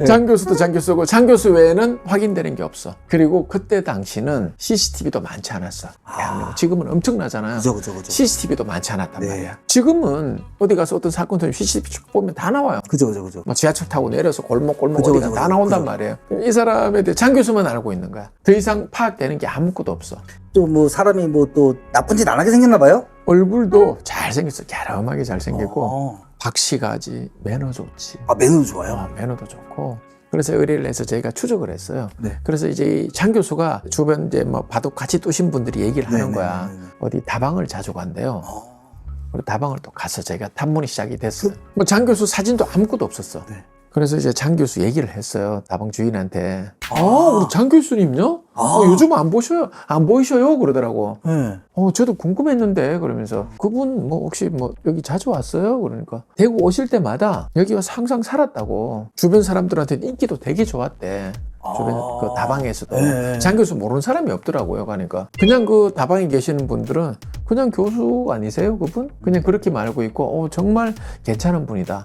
네. 장 교수도 장 교수고 장 교수 외에는 확인되는 게 없어. 그리고 그때 당시는 CCTV도 많지 않았어. 대한민국. 지금은 엄청나잖아요. 아. 그죠, 그죠, 그죠. CCTV도 많지 않았단 네. 말이야. 지금은 어디 가서 어떤 사건 터지면 CCTV 쭉 보면 다 나와요. 그죠, 그죠, 그죠. 뭐 지하철 타고 내려서 골목 골목 그죠, 어디가 그죠, 다 그죠, 나온단. 말이에요. 이 사람에 대해 장 교수만 알고 있는 거야. 더 이상 파악되는 게 아무것도 없어. 또 뭐 사람이 뭐 또 나쁜 짓 안 하게 생겼나 봐요? 얼굴도 잘생겼어. 갸름하게 잘생겼고 어. 박씨가지 매너 좋지. 아, 매너도 좋아요. 어, 매너도 좋고. 그래서 의뢰를 해서 저희가 추적을 했어요. 네. 그래서 이제 이장 교수가 주변 이제 뭐 바둑 같이 뜨신 분들이 얘기를 하는 네, 거야. 네, 네, 네. 어디 다방을 자주 간대요. 어. 그리고 다방을 또 가서 저희가 탐문이 시작이 됐어요. 뭐장 교수 사진도 아무것도 없었어. 네. 그래서 이제 장 교수 얘기를 했어요. 다방 주인한테. 아, 아. 우리 장 교수님요? 아. 어, 요즘 안 보셔요? 안 보이셔요? 그러더라고. 네. 어, 저도 궁금했는데 그러면서 그분 뭐 혹시 뭐 여기 자주 왔어요? 그러니까 대구 오실 때마다 여기 와서 항상 살았다고 주변 사람들한테 인기도 되게 좋았대. 주변 아. 그 다방에서도 네. 장 교수 모르는 사람이 없더라고요. 그러니까 그냥 그 다방에 계시는 분들은 그냥 교수 아니세요? 그분? 그냥 그렇게 말고 있고 어, 정말 괜찮은 분이다.